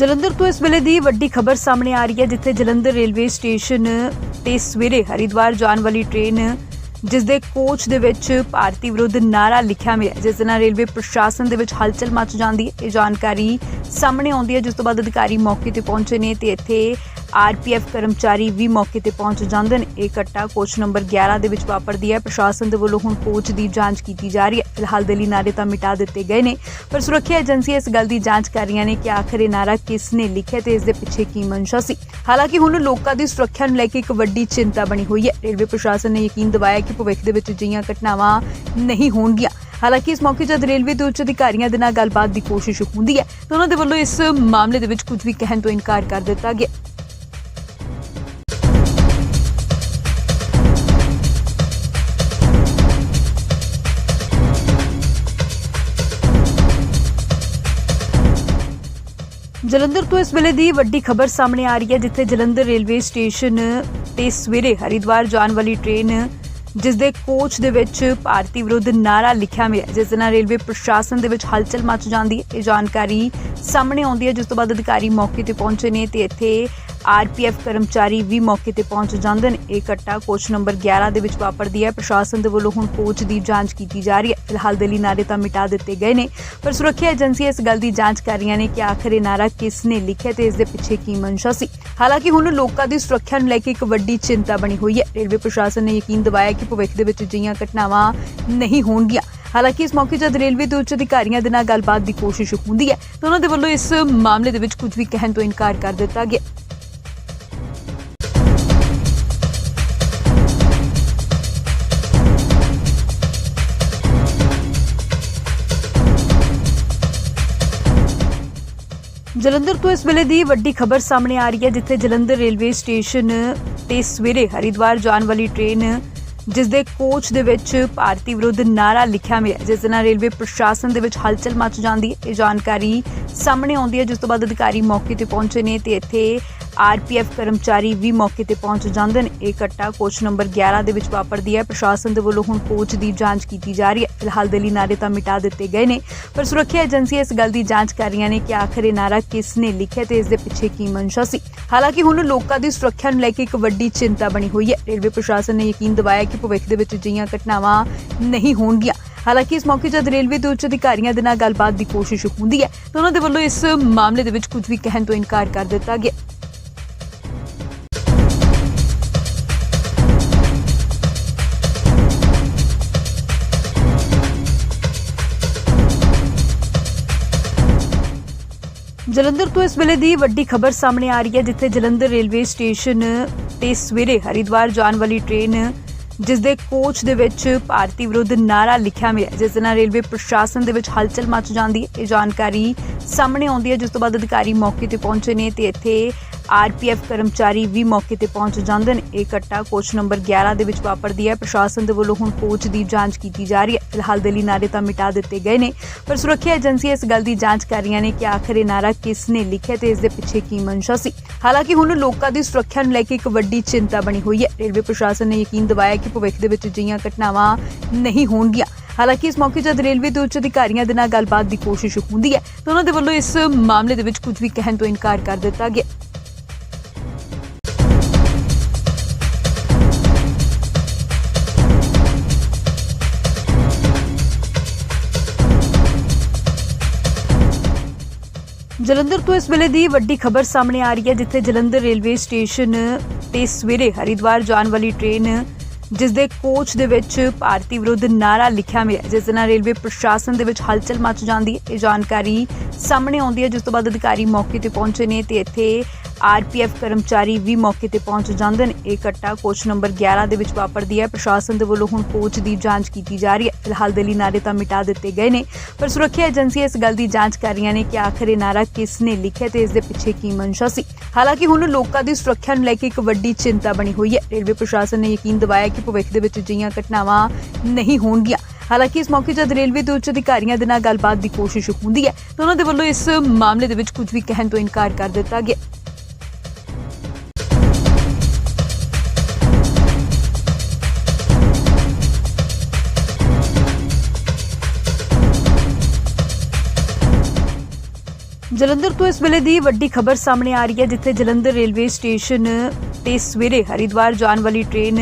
ਜਲੰਧਰ ਤੋਂ ਇਸ ਵੇਲੇ ਦੀ ਵੱਡੀ ਖਬਰ ਸਾਹਮਣੇ ਆ ਰਹੀ ਹੈ, ਜਿੱਥੇ ਜਲੰਧਰ ਰੇਲਵੇ ਸਟੇਸ਼ਨ ਤੇ ਸਵੇਰੇ ਹਰਿਦੁਆਰ ਜਾਣ ਵਾਲੀ ਟ੍ਰੇਨ ਜਿਸ ਦੇ ਕੋਚ ਦੇ ਵਿੱਚ ਭਾਰਤੀ ਵਿਰੁੱਧ ਨਾਰਾ ਲਿਖਿਆ ਮਿਲਿਆ ਜਿਸ ਦੇ ਨਾਲ ਰੇਲਵੇ ਪ੍ਰਸ਼ਾਸਨ ਦੇ ਵਿੱਚ ਹਲਚਲ ਮਚ ਜਾਂਦੀ ਹੈ। ਇਹ ਜਾਣਕਾਰੀ ਸਾਹਮਣੇ ਆਉਂਦੀ ਹੈ, ਜਿਸ ਤੋਂ ਬਾਅਦ ਅਧਿਕਾਰੀ ਮੌਕੇ ਤੇ ਪਹੁੰਚੇ ਨੇ ਤੇ ਇੱਥੇ ਆਰਪੀਐਫ ਕਰਮਚਾਰੀ ਵੀ ਮੌਕੇ ਤੇ ਪਹੁੰਚ ਜਾਂਦੇ ਨੇ। ਇਹ ਘਟਨਾ ਕੋਚ ਨੰਬਰ 11 ਦੇ ਵਿੱਚ ਵਾਪਰਦੀ ਹੈ। ਪ੍ਰਸ਼ਾਸਨ ਦੇ ਵੱਲੋਂ ਹੁਣ ਕੋਚ ਦੀ ਜਾਂਚ ਕੀਤੀ ਜਾ ਰਹੀ ਹੈ। ਫਿਲਹਾਲ ਦਿੱਲੀ ਨਾਰੇ ਤਾਂ ਮਿਟਾ ਦਿੱਤੇ ਗਏ ਨੇ, ਪਰ ਸੁਰੱਖਿਆ ਏਜੰਸੀਆਂ ਇਸ ਗੱਲ ਦੀ ਜਾਂਚ ਕਰ ਰਹੀਆਂ ਨੇ ਕਿ ਆਖਰ ਇਹ ਨਾਰਾ ਕਿਸ ਨੇ ਲਿਖਿਆ ਤੇ ਇਸ ਦੇ ਪਿੱਛੇ ਕੀ ਮਨਸ਼ਾ ਸੀ। ਹਾਲਾਂਕਿ ਹੁਣ ਲੋਕਾਂ ਦੀ ਸੁਰੱਖਿਆ ਨੂੰ ਲੈ ਕੇ ਇੱਕ ਵੱਡੀ ਚਿੰਤਾ ਬਣੀ ਹੋਈ ਹੈ। ਰੇਲਵੇ ਪ੍ਰਸ਼ਾਸਨ ਨੇ ਯਕੀਨ ਦਿਵਾਇਆ ਕਿ ਭਵਿੱਖ ਦੇ ਵਿੱਚ ਅਜਿਹੀਆਂ ਘਟਨਾਵਾਂ ਨਹੀਂ ਹੋਣਗੀਆਂ। ਹਾਲਾਂਕਿ ਇਸ ਮੌਕੇ ਜਦ ਰੇਲਵੇ ਦੇ ਉੱਚ ਅਧਿਕਾਰੀਆਂ ਦੇ ਨਾਲ ਗੱਲਬਾਤ ਦੀ ਕੋਸ਼ਿਸ਼ ਹੁੰਦੀ ਹੈ, ਤਾਂ ਉਹਨਾਂ ਦੇ ਵੱਲੋਂ ਇਸ ਮਾਮਲੇ ਦੇ ਵਿੱਚ ਕੁਝ ਵੀ ਕਹਿਣ ਤੋਂ ਇਨਕਾਰ ਕਰ ਦਿੱਤਾ ਗਿਆ। ਜਲੰਧਰ ਤੋਂ ਇਸ ਵੇਲੇ ਦੀ ਵੱਡੀ ਖਬਰ ਸਾਹਮਣੇ ਆ ਰਹੀ ਹੈ, ਜਿੱਥੇ ਜਲੰਧਰ ਰੇਲਵੇ ਸਟੇਸ਼ਨ ਤੇ ਸਵੇਰੇ ਹਰਿਦੁਆਰ ਜਾਣ ਵਾਲੀ ਟ੍ਰੇਨ, ਜਿਸ ਦੇ ਕੋਚ ਦੇ ਵਿੱਚ ਭਾਰਤੀ ਵਿਰੁੱਧ ਨਾਰਾ ਲਿਖਿਆ ਮਿਲਿਆ ਜਿਸ ਦੇ ਨਾਲ ਰੇਲਵੇ ਪ੍ਰਸ਼ਾਸਨ ਦੇ ਵਿੱਚ ਹਲਚਲ ਮਚ ਜਾਂਦੀ ਹੈ। ਇਹ ਜਾਣਕਾਰੀ ਸਾਹਮਣੇ ਆਉਂਦੀ ਹੈ, ਜਿਸ ਤੋਂ ਬਾਅਦ ਅਧਿਕਾਰੀ ਮੌਕੇ ਤੇ ਪਹੁੰਚੇ ਨੇ ਤੇ ਇੱਥੇ ਆਰਪੀਐਫ ਕਰਮਚਾਰੀ ਵੀ ਮੌਕੇ ਤੇ ਪਹੁੰਚ ਜਾਂਦੇ ਨੇ। ਇਹ ਘਟਨਾ ਕੋਚ ਨੰਬਰ 11 ਦੇ ਵਿੱਚ ਵਾਪਰਦੀ ਹੈ। ਪ੍ਰਸ਼ਾਸਨ ਦੇ ਵੱਲੋਂ ਹੁਣ ਕੋਚ ਦੀ ਜਾਂਚ ਕੀਤੀ ਜਾ ਰਹੀ ਹੈ। ਫਿਲਹਾਲ ਦਿੱਲੀ ਨਾਰੇ ਤਾਂ ਮਿਟਾ ਦਿੱਤੇ ਗਏ ਨੇ, ਪਰ ਸੁਰੱਖਿਆ ਏਜੰਸੀਆਂ ਇਸ ਗੱਲ ਦੀ ਜਾਂਚ ਕਰ ਰਹੀਆਂ ਨੇ ਕਿ ਆਖਰ ਇਹ ਨਾਰਾ ਕਿਸ ਨੇ ਲਿਖਿਆ ਤੇ ਇਸ ਦੇ ਪਿੱਛੇ ਕੀ ਮਨਸ਼ਾ ਸੀ। ਹਾਲਾਂਕਿ ਹੁਣ ਲੋਕਾਂ ਦੀ ਸੁਰੱਖਿਆ ਨੂੰ ਲੈ ਕੇ ਇੱਕ ਵੱਡੀ ਚਿੰਤਾ ਬਣੀ ਹੋਈ ਹੈ। ਰੇਲਵੇ ਪ੍ਰਸ਼ਾਸਨ ਨੇ ਯਕੀਨ ਦਿਵਾਇਆ ਕਿ ਭਵਿੱਖ ਦੇ ਵਿੱਚ ਅਜਿਹੀਆਂ ਘਟਨਾਵਾਂ ਨਹੀਂ ਹੋਣਗੀਆਂ। ਹਾਲਾਂਕਿ ਇਸ ਮੌਕੇ ਜਦ ਰੇਲਵੇ ਦੇ ਉੱਚ ਅਧਿਕਾਰੀਆਂ ਦੇ ਨਾਲ ਗੱਲਬਾਤ ਦੀ ਕੋਸ਼ਿਸ਼ ਹੁੰਦੀ ਹੈ, ਤਾਂ ਉਹਨਾਂ ਦੇ ਵੱਲੋਂ ਇਸ ਮਾਮਲੇ ਦੇ ਵਿੱਚ ਕੁਝ ਵੀ ਕਹਿਣ ਤੋਂ ਇਨਕਾਰ ਕਰ ਦਿੱਤਾ ਗਿਆ। ਜਲੰਧਰ ਤੋਂ ਇਸ ਵੇਲੇ ਦੀ ਵੱਡੀ ਖਬਰ ਸਾਹਮਣੇ ਆ ਰਹੀ ਹੈ, ਜਿੱਥੇ ਜਲੰਧਰ ਰੇਲਵੇ ਸਟੇਸ਼ਨ ਤੇ ਸਵੇਰੇ ਹਰਿਦੁਆਰ ਜਾਣ ਵਾਲੀ ਟ੍ਰੇਨ, ਜਿਸ ਦੇ ਕੋਚ ਦੇ ਵਿੱਚ ਭਾਰਤੀ ਵਿਰੁੱਧ ਨਾਰਾ ਲਿਖਿਆ ਹੋਇਆ ਜਿਸ ਦੇ ਨਾਲ ਰੇਲਵੇ ਪ੍ਰਸ਼ਾਸਨ ਦੇ ਵਿੱਚ ਹਲਚਲ ਮਚ ਜਾਂਦੀ ਹੈ। ਇਹ ਜਾਣਕਾਰੀ ਸਾਹਮਣੇ ਆਉਂਦੀ ਹੈ, ਜਿਸ ਤੋਂ ਬਾਅਦ ਅਧਿਕਾਰੀ ਮੌਕੇ ਤੇ ਪਹੁੰਚੇ ਨੇ ਤੇ ਇੱਥੇ ਆਰਪੀਐਫ ਕਰਮਚਾਰੀ ਵੀ ਮੌਕੇ ਤੇ ਪਹੁੰਚ ਜਾਂਦੇ ਨੇ। ਇਹ ਘਟਨਾ ਕੋਚ ਨੰਬਰ 11 ਦੇ ਵਿੱਚ ਵਾਪਰਦੀ ਹੈ। ਪ੍ਰਸ਼ਾਸਨ ਦੇ ਵੱਲੋਂ ਹੁਣ ਕੋਚ ਦੀ ਜਾਂਚ ਕੀਤੀ ਜਾ ਰਹੀ ਹੈ। ਫਿਲਹਾਲ ਦਿੱਲੀ ਨਾਰੇ ਤਾਂ ਮਿਟਾ ਦਿੱਤੇ ਗਏ ਨੇ। ਪਰ ਸੁਰੱਖਿਆ ਏਜੰਸੀਆਂ ਇਸ ਗੱਲ ਦੀ ਜਾਂਚ ਕਰ ਰਹੀਆਂ ਨੇ ਕਿ ਆਖਰ ਇਹ ਨਾਰਾ ਕਿਸ ਨੇ ਲਿਖਿਆ ਤੇ ਇਸ ਦੇ ਪਿੱਛੇ ਕੀ ਮਨਸ਼ਾ ਸੀ। ਹਾਲਾਂਕਿ ਹੁਣ ਲੋਕਾਂ ਦੀ ਸੁਰੱਖਿਆ ਨੂੰ ਲੈ ਕੇ ਇੱਕ ਵੱਡੀ ਚਿੰਤਾ ਬਣੀ ਹੋਈ ਹੈ। ਰੇਲਵੇ ਪ੍ਰਸ਼ਾਸਨ ਨੇ ਯਕੀਨ ਦਿਵਾਇਆ ਕਿ ਭਵਿੱਖ ਦੇ ਵਿੱਚ ਅਜਿਹੀਆਂ ਘਟਨਾਵਾਂ ਨਹੀਂ ਹੋਣਗੀਆਂ। ਹਾਲਾਂਕਿ ਇਸ ਮੌਕੇ ਜਦ ਰੇਲਵੇ ਦੇ ਉੱਚ ਅਧਿਕਾਰੀਆਂ ਦੇ ਨਾਲ ਗੱਲਬਾਤ ਦੀ ਕੋਸ਼ਿਸ਼ ਹੁੰਦੀ ਹੈ, ਤਾਂ ਉਹਨਾਂ ਦੇ ਵੱਲੋਂ ਇਸ ਮਾਮਲੇ ਦੇ ਵਿੱਚ ਕੁਝ ਵੀ ਕਹਿਣ ਤੋਂ ਇਨਕਾਰ ਕਰ ਦਿੱਤਾ ਗਿਆ। ਜਲੰਧਰ ਤੋਂ ਇਸ ਵੇਲੇ ਦੀ ਵੱਡੀ ਖਬਰ ਸਾਹਮਣੇ ਆ ਰਹੀ ਹੈ, ਜਿੱਥੇ ਜਲੰਧਰ ਰੇਲਵੇ ਸਟੇਸ਼ਨ ਤੇ ਸਵੇਰੇ ਹਰਿਦੁਆਰ ਜਾਣ ਵਾਲੀ ਟ੍ਰੇਨ ਜਿਸ ਦੇ ਕੋਚ ਦੇ ਵਿੱਚ ਭਾਰਤੀ ਵਿਰੁੱਧ ਨਾਰਾ ਲਿਖਿਆ ਮਿਲਿਆ ਜਿਸ ਦੇ ਨਾਲ ਰੇਲਵੇ ਪ੍ਰਸ਼ਾਸਨ ਦੇ ਵਿੱਚ ਹਲਚਲ ਮਚ ਜਾਂਦੀ ਹੈ। ਇਹ ਜਾਣਕਾਰੀ ਸਾਹਮਣੇ ਆਉਂਦੀ ਹੈ, ਜਿਸ ਤੋਂ ਬਾਅਦ ਅਧਿਕਾਰੀ ਮੌਕੇ ਤੇ ਪਹੁੰਚੇ ਨੇ ਤੇ ਇੱਥੇ ਆਰਪੀਐਫ ਕਰਮਚਾਰੀ ਵੀ ਮੌਕੇ ਤੇ ਪਹੁੰਚ ਜਾਂਦੇ ਨੇ। ਇਹ ਘਟਨਾ ਕੋਚ ਨੰਬਰ 11 ਦੇ ਵਿੱਚ ਵਾਪਰਦੀ ਹੈ। ਪ੍ਰਸ਼ਾਸਨ ਦੇ ਵੱਲੋਂ ਹੁਣ ਕੋਚ ਦੀ ਜਾਂਚ ਕੀਤੀ ਜਾ ਰਹੀ ਹੈ। ਫਿਲਹਾਲ ਦਿੱਲੀ ਨਾਰੇ ਤਾਂ ਮਿਟਾ ਦਿੱਤੇ ਗਏ ਨੇ, ਪਰ ਸੁਰੱਖਿਆ ਏਜੰਸੀਆਂ ਇਸ ਗੱਲ ਦੀ ਜਾਂਚ ਕਰ ਰਹੀਆਂ ਨੇ ਕਿ ਆਖਰ ਇਹ ਨਾਰਾ ਕਿਸ ਨੇ ਲਿਖਿਆ ਤੇ ਇਸ ਦੇ ਪਿੱਛੇ ਕੀ ਮਨਸ਼ਾ ਸੀ। ਹਾਲਾਂਕਿ ਹੁਣ ਲੋਕਾਂ ਦੀ ਸੁਰੱਖਿਆ ਨੂੰ ਲੈ ਕੇ ਇੱਕ ਵੱਡੀ ਚਿੰਤਾ ਬਣੀ ਹੋਈ ਹੈ। ਰੇਲਵੇ ਪ੍ਰਸ਼ਾਸਨ ਨੇ ਯਕੀਨ ਦਿਵਾਇਆ ਕਿ ਭਵਿੱਖ ਦੇ ਵਿੱਚ ਅਜਿਹੀਆਂ ਘਟਨਾਵਾਂ ਨਹੀਂ ਹੋਣਗੀਆਂ। ਹਾਲਾਂਕਿ ਇਸ ਮੌਕੇ ਜਦ ਰੇਲਵੇ ਦੇ ਉੱਚ ਅਧਿਕਾਰੀਆਂ ਦੇ ਨਾਲ ਗੱਲਬਾਤ ਦੀ ਕੋਸ਼ਿਸ਼ ਹੁੰਦੀ ਹੈ, ਤਾਂ ਉਹਨਾਂ ਦੇ ਵੱਲੋਂ ਇਸ ਮਾਮਲੇ ਦੇ ਵਿੱਚ ਕੁਝ ਵੀ ਕਹਿਣ ਤੋਂ ਇਨਕਾਰ ਕਰ ਦਿੱਤਾ ਗਿਆ। ਜਲੰਧਰ ਤੋਂ ਇਸ ਵੇਲੇ ਦੀ ਵੱਡੀ ਖਬਰ ਸਾਹਮਣੇ ਆ ਰਹੀ ਹੈ, ਜਿੱਥੇ ਜਲੰਧਰ ਰੇਲਵੇ ਸਟੇਸ਼ਨ ਤੇ ਸਵੇਰੇ ਹਰਿਦੁਆਰ ਜਾਣ ਵਾਲੀ ਟ੍ਰੇਨ, ਜਿਸ ਦੇ ਕੋਚ ਦੇ ਵਿੱਚ ਭਾਰਤੀ ਵਿਰੁੱਧ ਨਾਰਾ ਲਿਖਿਆ ਮਿਲਿਆ ਜਿਸ ਦੇ ਨਾਲ ਰੇਲਵੇ ਪ੍ਰਸ਼ਾਸਨ ਦੇ ਵਿੱਚ ਹਲਚਲ ਮਚ ਜਾਂਦੀ ਹੈ। ਇਹ ਜਾਣਕਾਰੀ ਸਾਹਮਣੇ ਆਉਂਦੀ ਹੈ, ਜਿਸ ਤੋਂ ਬਾਅਦ ਅਧਿਕਾਰੀ ਮੌਕੇ ਤੇ ਪਹੁੰਚੇ ਨੇ ਤੇ ਇੱਥੇ ਆਰਪੀਐਫ ਕਰਮਚਾਰੀ ਵੀ ਮੌਕੇ ਤੇ ਪਹੁੰਚ ਜਾਂਦੇ ਨੇ। ਇਹ ਘਟਨਾ ਕੋਚ ਨੰਬਰ 11 ਦੇ ਵਿੱਚ ਵਾਪਰਦੀ ਹੈ। ਪ੍ਰਸ਼ਾਸਨ ਦੇ ਵੱਲੋਂ ਹੁਣ ਕੋਚ ਦੀ ਜਾਂਚ ਕੀਤੀ ਜਾ ਰਹੀ ਹੈ। ਫਿਲਹਾਲ ਦਿੱਲੀ ਨਾਰੇ ਤਾਂ ਮਿਟਾ ਦਿੱਤੇ ਗਏ ਨੇ, ਪਰ ਸੁਰੱਖਿਆ ਏਜੰਸੀਆਂ ਇਸ ਗੱਲ ਦੀ ਜਾਂਚ ਕਰ ਰਹੀਆਂ ਨੇ ਕਿ ਆਖਰ ਇਹ ਨਾਰਾ ਕਿਸ ਨੇ ਲਿਖਿਆ ਤੇ ਇਸ ਦੇ ਪਿੱਛੇ ਕੀ ਮਨਸ਼ਾ ਸੀ। ਹਾਲਾਂਕਿ ਹੁਣ ਲੋਕਾਂ ਦੀ ਸੁਰੱਖਿਆ ਨੂੰ ਲੈ ਕੇ ਇੱਕ ਵੱਡੀ ਚਿੰਤਾ ਬਣੀ ਹੋਈ ਹੈ। ਰੇਲਵੇ ਪ੍ਰਸ਼ਾਸਨ ਨੇ ਯਕੀਨ ਦਿਵਾਇਆ ਕਿ ਭਵਿੱਖ ਦੇ ਵਿੱਚ ਅਜਿਹੀਆਂ ਘਟਨਾਵਾਂ ਨਹੀਂ ਹੋਣਗੀਆਂ। ਹਾਲਾਂਕਿ ਇਸ ਮੌਕੇ ਜਦ ਰੇਲਵੇ ਦੇ ਉੱਚ ਅਧਿਕਾਰੀਆਂ ਦੇ ਨਾਲ ਗੱਲਬਾਤ ਦੀ ਕੋਸ਼ਿਸ਼ ਹੁੰਦੀ ਹੈ, ਤਾਂ ਉਹਨਾਂ ਦੇ ਵੱਲੋਂ ਇਸ ਮਾਮਲੇ ਦੇ ਵਿੱਚ ਕੁਝ ਵੀ ਕਹਿਣ ਤੋਂ ਇਨਕਾਰ ਕਰ ਦਿੱਤਾ ਗਿਆ। ਜਲੰਧਰ ਤੋਂ ਇਸ ਵੇਲੇ ਦੀ ਵੱਡੀ ਖਬਰ ਸਾਹਮਣੇ ਆ ਰਹੀ ਹੈ, ਜਿੱਥੇ ਜਲੰਧਰ ਰੇਲਵੇ ਸਟੇਸ਼ਨ ਤੇ ਸਵੇਰੇ ਹਰਿਦੁਆਰ ਜਾਣ ਵਾਲੀ ਟ੍ਰੇਨ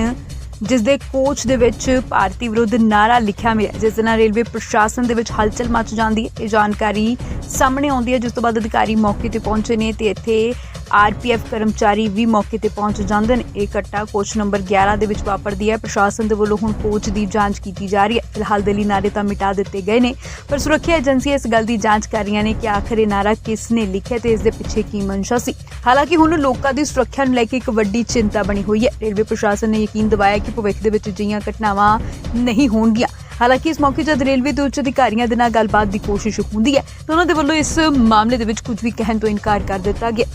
ਜਿਸ ਦੇ ਕੋਚ ਦੇ ਵਿੱਚ ਭਾਰਤੀ ਵਿਰੁੱਧ ਨਾਰਾ ਲਿਖਿਆ ਮਿਲਿਆ ਜਿਸ ਦੇ ਨਾਲ ਰੇਲਵੇ ਪ੍ਰਸ਼ਾਸਨ ਦੇ ਵਿੱਚ ਹਲਚਲ ਮਚ ਜਾਂਦੀ ਹੈ। ਇਹ ਜਾਣਕਾਰੀ ਸਾਹਮਣੇ ਆਉਂਦੀ ਹੈ, ਜਿਸ ਤੋਂ ਬਾਅਦ ਅਧਿਕਾਰੀ ਮੌਕੇ ਤੇ ਪਹੁੰਚੇ ਨੇ ਤੇ ਇੱਥੇ ਆਰਪੀਐਫ ਕਰਮਚਾਰੀ ਵੀ ਮੌਕੇ ਤੇ ਪਹੁੰਚ ਜਾਂਦੇ ਨੇ। ਇਹ ਘਟਨਾ ਕੋਚ ਨੰਬਰ 11 ਦੇ ਵਿੱਚ ਵਾਪਰਦੀ ਹੈ। ਪ੍ਰਸ਼ਾਸਨ ਦੇ ਵੱਲੋਂ ਹੁਣ ਕੋਚ ਦੀ ਜਾਂਚ ਕੀਤੀ ਜਾ ਰਹੀ ਹੈ। ਫਿਲਹਾਲ ਦਿੱਲੀ ਨਾਰੇ ਤਾਂ ਮਿਟਾ ਦਿੱਤੇ ਗਏ ਨੇ, ਪਰ ਸੁਰੱਖਿਆ ਏਜੰਸੀਆਂ ਇਸ ਗੱਲ ਦੀ ਜਾਂਚ ਕਰ ਰਹੀਆਂ ਨੇ ਕਿ ਆਖਰ ਇਹ ਨਾਰਾ ਕਿਸ ਨੇ ਲਿਖਿਆ ਤੇ ਇਸ ਦੇ ਪਿੱਛੇ ਕੀ ਮਨਸ਼ਾ ਸੀ। ਹਾਲਾਂਕਿ ਹੁਣ ਲੋਕਾਂ ਦੀ ਸੁਰੱਖਿਆ ਨੂੰ ਲੈ ਕੇ ਇੱਕ ਵੱਡੀ ਚਿੰਤਾ ਬਣੀ ਹੋਈ ਹੈ। ਰੇਲਵੇ ਪ੍ਰਸ਼ਾਸਨ ਨੇ ਯਕੀਨ ਦਿਵਾਇਆ ਕਿ ਭਵਿੱਖ ਦੇ ਵਿੱਚ ਅਜਿਹੀਆਂ ਘਟਨਾਵਾਂ ਨਹੀਂ ਹੋਣਗੀਆਂ। ਹਾਲਾਂਕਿ ਇਸ ਮੌਕੇ ਜਦ ਰੇਲਵੇ ਦੇ ਉੱਚ ਅਧਿਕਾਰੀਆਂ ਦੇ ਨਾਲ ਗੱਲਬਾਤ ਦੀ ਕੋਸ਼ਿਸ਼ ਹੁੰਦੀ ਹੈ, ਤਾਂ ਉਹਨਾਂ ਦੇ ਵੱਲੋਂ ਇਸ ਮਾਮਲੇ ਦੇ ਵਿੱਚ ਕੁਝ ਵੀ ਕਹਿਣ ਤੋਂ ਇਨਕਾਰ ਕਰ ਦਿੱਤਾ ਗਿਆ।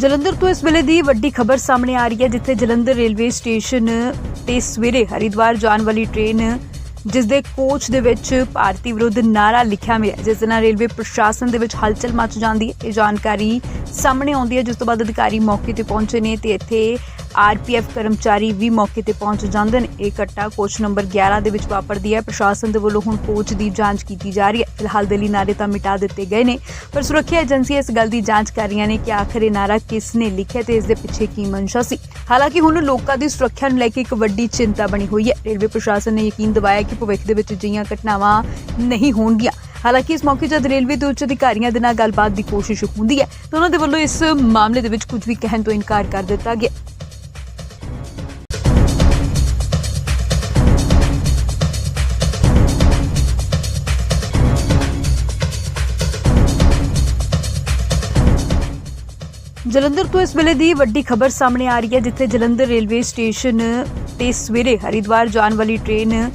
ਜਲੰਧਰ ਤੋਂ ਇਸ ਵੇਲੇ ਦੀ ਵੱਡੀ ਖਬਰ ਸਾਹਮਣੇ ਆ ਰਹੀ ਹੈ, ਜਿੱਥੇ ਜਲੰਧਰ ਰੇਲਵੇ ਸਟੇਸ਼ਨ ਤੇ ਸਵੇਰੇ ਹਰਿਦੁਆਰ ਜਾਣ ਵਾਲੀ ਟ੍ਰੇਨ, ਜਿਸ ਦੇ ਕੋਚ ਦੇ ਵਿੱਚ ਭਾਰਤੀ ਵਿਰੁੱਧ ਨਾਰਾ ਲਿਖਿਆ ਮਿਲਿਆ ਜਿਸ ਦੇ ਨਾਲ ਰੇਲਵੇ ਪ੍ਰਸ਼ਾਸਨ ਦੇ ਵਿੱਚ ਹਲਚਲ ਮਚ ਜਾਂਦੀ ਹੈ। ਇਹ ਜਾਣਕਾਰੀ ਸਾਹਮਣੇ ਆਉਂਦੀ ਹੈ, ਜਿਸ ਤੋਂ ਬਾਅਦ ਅਧਿਕਾਰੀ ਮੌਕੇ ਤੇ ਪਹੁੰਚੇ ਨੇ ਤੇ ਇੱਥੇ ਆਰਪੀਐਫ ਕਰਮਚਾਰੀ ਵੀ ਮੌਕੇ ਤੇ ਪਹੁੰਚ ਜਾਂਦੇ ਨੇ। ਇਹ ਘਟਨਾ ਕੋਚ ਨੰਬਰ 11 ਦੇ ਵਿੱਚ ਵਾਪਰਦੀ ਹੈ। ਪ੍ਰਸ਼ਾਸਨ ਦੇ ਵੱਲੋਂ ਹੁਣ ਕੋਚ ਦੀ ਜਾਂਚ ਕੀਤੀ ਜਾ ਰਹੀ ਹੈ। ਫਿਲਹਾਲ ਦੇ ਲਈ ਨਾਰੇ ਤਾਂ ਮਿਟਾ ਦਿੱਤੇ ਗਏ ਨੇ, ਪਰ ਸੁਰੱਖਿਆ ਏਜੰਸੀਆਂ ਇਸ ਗੱਲ ਦੀ ਜਾਂਚ ਕਰ ਰਹੀਆਂ ਨੇ ਕਿ ਆਖਰ ਇਹ ਨਾਰਾ ਕਿਸ ਨੇ ਲਿਖਿਆ ਤੇ ਇਸ ਦੇ ਪਿੱਛੇ ਕੀ ਮਨਸ਼ਾ ਸੀ। ਹਾਲਾਂਕਿ ਹੁਣ ਲੋਕਾਂ ਦੀ ਸੁਰੱਖਿਆ ਨੂੰ ਲੈ ਕੇ ਇੱਕ ਵੱਡੀ ਚਿੰਤਾ ਬਣੀ ਹੋਈ ਹੈ। ਰੇਲਵੇ ਪ੍ਰਸ਼ਾਸਨ ਨੇ ਯਕੀਨ ਦਿਵਾਇਆ ਕਿ ਭਵਿੱਖ ਦੇ ਵਿੱਚ ਅਜਿਹੀਆਂ ਘਟਨਾਵਾਂ ਨਹੀਂ ਹੋਣਗੀਆਂ। ਹਾਲਾਂਕਿ ਇਸ ਮੌਕੇ ਜਦ ਰੇਲਵੇ ਦੇ ਉੱਚ ਅਧਿਕਾਰੀਆਂ ਦੇ ਨਾਲ ਗੱਲਬਾਤ ਦੀ ਕੋਸ਼ਿਸ਼ ਹੁੰਦੀ ਹੈ, ਤਾਂ ਉਹਨਾਂ ਦੇ ਵੱਲੋਂ ਇਸ ਮਾਮਲੇ ਦੇ ਵਿੱਚ ਕੁਝ ਵੀ ਕਹਿਣ ਤੋਂ ਇਨਕਾਰ ਕਰ ਦਿੱਤਾ ਗਿਆ। ਜਲੰਧਰ ਤੋਂ ਇਸ ਵੇਲੇ ਦੀ ਵੱਡੀ ਖਬਰ ਸਾਹਮਣੇ ਆ ਰਹੀ ਹੈ, ਜਿੱਥੇ ਜਲੰਧਰ ਰੇਲਵੇ ਸਟੇਸ਼ਨ ਤੇ ਸਵੇਰੇ ਹਰਿਦੁਆਰ ਜਾਣ ਵਾਲੀ ਟ੍ਰੇਨ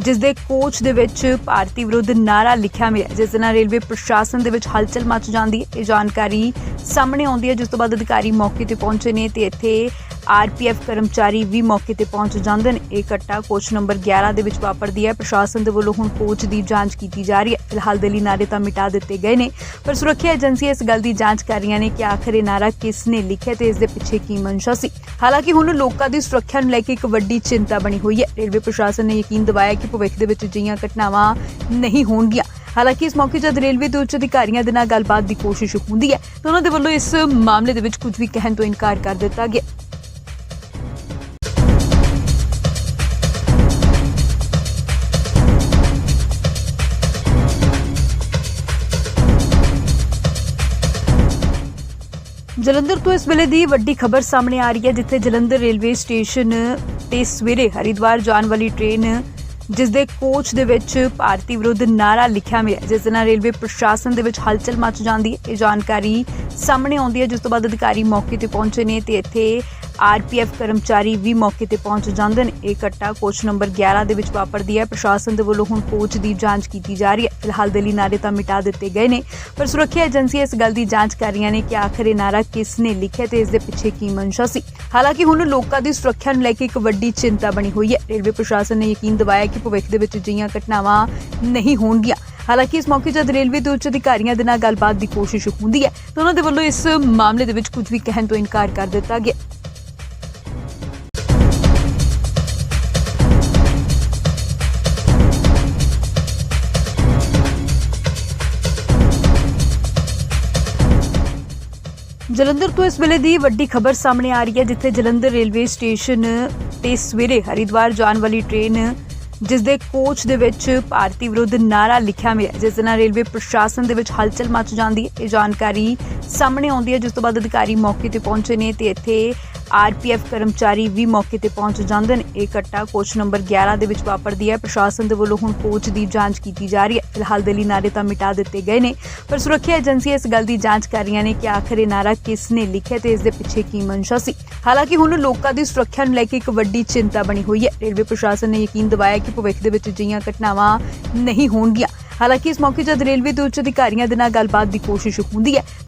ਜਿਸ ਦੇ ਕੋਚ ਦੇ ਵਿੱਚ ਭਾਰਤੀ ਵਿਰੁੱਧ ਨਾਰਾ ਲਿਖਿਆ ਮਿਲਿਆ। ਜਿਸ ਦੇ ਨਾਲ ਰੇਲਵੇ ਪ੍ਰਸ਼ਾਸਨ ਦੇ ਵਿੱਚ ਹਲਚਲ ਮਚ ਜਾਂਦੀ ਹੈ। ਇਹ ਜਾਣਕਾਰੀ ਸਾਹਮਣੇ ਆਉਂਦੀ ਹੈ, ਜਿਸ ਤੋਂ ਬਾਅਦ ਅਧਿਕਾਰੀ ਮੌਕੇ ਤੇ ਪਹੁੰਚੇ ਨੇ ਤੇ ਇੱਥੇ ਆਰਪੀਐਫ ਕਰਮਚਾਰੀ ਵੀ ਮੌਕੇ ਤੇ ਪਹੁੰਚ ਜਾਂਦੇ ਨੇ। ਇਹ ਘਟਨਾ ਕੋਚ ਨੰਬਰ 11 ਦੇ ਵਿੱਚ ਵਾਪਰਦੀ ਹੈ। ਪ੍ਰਸ਼ਾਸਨ ਦੇ ਵੱਲੋਂ ਹੁਣ ਕੋਚ ਦੀ ਜਾਂਚ ਕੀਤੀ ਜਾ ਰਹੀ ਹੈ। ਫਿਲਹਾਲ ਦਿੱਲੀ ਨਾਰੇ ਤਾਂ ਮਿਟਾ ਦਿੱਤੇ ਗਏ ਨੇ, ਪਰ ਸੁਰੱਖਿਆ ਏਜੰਸੀਆਂ ਇਸ ਗੱਲ ਦੀ ਜਾਂਚ ਕਰ ਰਹੀਆਂ ਨੇ ਕਿ ਆਖਰ ਇਹ ਨਾਰਾ ਕਿਸ ਨੇ ਲਿਖਿਆ ਤੇ ਇਸ ਦੇ ਪਿੱਛੇ ਕੀ ਮਨਸ਼ਾ ਸੀ। ਹਾਲਾਂਕਿ ਹੁਣ ਲੋਕਾਂ ਦੀ ਸੁਰੱਖਿਆ ਨੂੰ ਲੈ ਕੇ ਇੱਕ ਵੱਡੀ ਚਿੰਤਾ ਬਣੀ ਹੋਈ ਹੈ। ਰੇਲਵੇ ਪ੍ਰਸ਼ਾਸਨ ਨੇ ਯਕੀਨ ਦਿਵਾਇਆ ਕਿ ਭਵਿੱਖ ਦੇ ਵਿੱਚ ਅਜਿਹੀਆਂ ਘਟਨਾਵਾਂ ਨਹੀਂ ਹੋਣਗੀਆਂ। ਹਾਲਾਂਕਿ ਇਸ ਮੌਕੇ ਜਦ ਰੇਲਵੇ ਦੇ ਉੱਚ ਅਧਿਕਾਰੀਆਂ ਦੇ ਨਾਲ ਗੱਲਬਾਤ ਦੀ ਕੋਸ਼ਿਸ਼ ਹੁੰਦੀ ਹੈ, ਤਾਂ ਉਹਨਾਂ ਦੇ ਵੱਲੋਂ ਇਸ ਮਾਮਲੇ ਦੇ ਵਿੱਚ ਕੁਝ ਵੀ ਕਹਿਣ ਤੋਂ ਇਨਕਾਰ ਕਰ ਦਿੱਤਾ ਗਿਆ। ਜਲੰਧਰ ਤੋਂ ਇਸ ਵੇਲੇ ਦੀ ਵੱਡੀ ਖਬਰ ਸਾਹਮਣੇ ਆ ਰਹੀ ਹੈ, ਜਿੱਥੇ ਜਲੰਧਰ ਰੇਲਵੇ ਸਟੇਸ਼ਨ ਤੇ ਸਵੇਰੇ ਹਰਿਦੁਆਰ ਜਾਣ ਵਾਲੀ ਟ੍ਰੇਨ ਜਿਸ ਦੇ ਕੋਚ ਦੇ ਵਿੱਚ ਭਾਰਤੀ ਵਿਰੁੱਧ ਨਾਰਾ ਲਿਖਿਆ ਹੋਇਆ ਜਿਸ ਦੇ ਨਾਲ ਰੇਲਵੇ ਪ੍ਰਸ਼ਾਸਨ ਦੇ ਵਿੱਚ ਹਲਚਲ ਮਚ ਜਾਂਦੀ ਹੈ। ਇਹ ਜਾਣਕਾਰੀ ਸਾਹਮਣੇ ਆਉਂਦੀ ਹੈ, ਜਿਸ ਤੋਂ ਬਾਅਦ ਅਧਿਕਾਰੀ ਮੌਕੇ ਤੇ ਪਹੁੰਚੇ ਨੇ ਤੇ ਇੱਥੇ ਆਰਪੀਐਫ ਕਰਮਚਾਰੀ ਵੀ ਮੌਕੇ ਤੇ ਪਹੁੰਚ ਜਾਂਦੇ ਨੇ। ਇਹ ਘਟਨਾ ਕੋਚ ਨੰਬਰ 11 ਦੇ ਵਿੱਚ ਵਾਪਰਦੀ ਹੈ। ਪ੍ਰਸ਼ਾਸਨ ਦੇ ਵੱਲੋਂ ਹੁਣ ਕੋਚ ਦੀ ਜਾਂਚ ਕੀਤੀ ਜਾ ਰਹੀ ਹੈ। ਫਿਲਹਾਲ ਦਿੱਲੀ ਨਾਰੇ ਤਾਂ ਮਿਟਾ ਦਿੱਤੇ ਗਏ ਨੇ, ਪਰ ਸੁਰੱਖਿਆ ਏਜੰਸੀਆਂ ਇਸ ਗੱਲ ਦੀ ਜਾਂਚ ਕਰ ਰਹੀਆਂ ਨੇ ਕਿ ਆਖਰ ਇਹ ਨਾਰਾ ਕਿਸ ਨੇ ਲਿਖਿਆ ਤੇ ਇਸ ਦੇ ਪਿੱਛੇ ਕੀ ਮਨਸ਼ਾ ਸੀ। ਹਾਲਾਂਕਿ ਹੁਣ ਲੋਕਾਂ ਦੀ ਸੁਰੱਖਿਆ ਨੂੰ ਲੈ ਕੇ ਇੱਕ ਵੱਡੀ ਚਿੰਤਾ ਬਣੀ ਹੋਈ ਹੈ। ਰੇਲਵੇ ਪ੍ਰਸ਼ਾਸਨ ਨੇ ਯਕੀਨ ਦਿਵਾਇਆ ਕਿ ਭਵਿੱਖ ਦੇ ਵਿੱਚ ਅਜਿਹੀਆਂ ਘਟਨਾਵਾਂ ਨਹੀਂ ਹੋਣਗੀਆਂ। ਹਾਲਾਂਕਿ ਇਸ ਮੌਕੇ ਜਦ ਰੇਲਵੇ ਦੇ ਉੱਚ ਅਧਿਕਾਰੀਆਂ ਦੇ ਨਾਲ ਗੱਲਬਾਤ ਦੀ ਕੋਸ਼ਿਸ਼ ਹੁੰਦੀ ਹੈ, ਤਾਂ ਉਹਨਾਂ ਦੇ ਵੱਲੋਂ ਇਸ ਮਾਮਲੇ ਦੇ ਵਿੱਚ ਕੁਝ ਵੀ ਕਹਿਣ ਤੋਂ ਇਨਕਾਰ ਕਰ ਦਿੱਤਾ ਗਿਆ। ਜਲੰਧਰ ਤੋਂ ਇਸ ਵੇਲੇ ਦੀ ਵੱਡੀ ਖਬਰ ਸਾਹਮਣੇ ਆ ਰਹੀ ਹੈ, ਜਿੱਥੇ ਜਲੰਧਰ ਰੇਲਵੇ ਸਟੇਸ਼ਨ ਤੇ ਸਵੇਰੇ ਹਰਿਦੁਆਰ ਜਾਣ ਵਾਲੀ ਟ੍ਰੇਨ ਜਿਸ ਦੇ ਕੋਚ ਦੇ ਵਿੱਚ ਭਾਰਤੀ ਵਿਰੁੱਧ ਨਾਰਾ ਲਿਖਿਆ ਮਿਲਿਆ ਜਿਸ ਦੇ ਨਾਲ ਰੇਲਵੇ ਪ੍ਰਸ਼ਾਸਨ ਦੇ ਵਿੱਚ ਹਲਚਲ ਮਚ ਜਾਂਦੀ ਹੈ। ਇਹ ਜਾਣਕਾਰੀ ਸਾਹਮਣੇ ਆਉਂਦੀ ਹੈ, ਜਿਸ ਤੋਂ ਬਾਅਦ ਅਧਿਕਾਰੀ ਮੌਕੇ ਤੇ ਪਹੁੰਚੇ ਨੇ ਤੇ ਇੱਥੇ ਆਰਪੀਐਫ ਕਰਮਚਾਰੀ ਵੀ ਮੌਕੇ ਤੇ ਪਹੁੰਚ ਜਾਂਦੇ ਨੇ। ਇਹ ਘਟਨਾ ਕੋਚ ਨੰਬਰ 11 ਦੇ ਵਿੱਚ ਵਾਪਰਦੀ ਹੈ। ਪ੍ਰਸ਼ਾਸਨ ਦੇ ਵੱਲੋਂ ਹੁਣ ਕੋਚ ਦੀ ਜਾਂਚ ਕੀਤੀ ਜਾ ਰਹੀ ਹੈ। ਫਿਲਹਾਲ ਦਿੱਲੀ ਨਾਰੇ ਤਾਂ ਮਿਟਾ ਦਿੱਤੇ ਗਏ ਨੇ, ਪਰ ਸੁਰੱਖਿਆ ਏਜੰਸੀਆਂ ਇਸ ਗੱਲ ਦੀ ਜਾਂਚ ਕਰ ਰਹੀਆਂ ਨੇ ਕਿ ਆਖਰ ਇਹ ਨਾਰਾ ਕਿਸ ਨੇ ਲਿਖਿਆ ਤੇ ਇਸ ਦੇ ਪਿੱਛੇ ਕੀ ਮਨਸ਼ਾ ਸੀ। ਹਾਲਾਂਕਿ ਹੁਣ ਲੋਕਾਂ ਦੀ ਸੁਰੱਖਿਆ ਨੂੰ ਲੈ ਕੇ ਇੱਕ ਵੱਡੀ ਚਿੰਤਾ ਬਣੀ ਹੋਈ ਹੈ। ਰੇਲਵੇ ਪ੍ਰਸ਼ਾਸਨ ਨੇ ਯਕੀਨ ਦਿਵਾਇਆ ਕਿ ਭਵਿੱਖ ਦੇ ਵਿੱਚ ਅਜਿਹੀਆਂ ਘਟਨਾਵਾਂ ਨਹੀਂ ਹੋਣਗੀਆਂ। ਹਾਲਾਂਕਿ ਇਸ ਮੌਕੇ ਜਦ ਰੇਲਵੇ ਦੇ ਉੱਚ ਅਧਿਕਾਰੀਆਂ ਦੇ ਨਾਲ ਗੱਲਬਾਤ ਦੀ ਕੋਸ਼ਿਸ਼ ਹੁੰਦੀ ਹੈ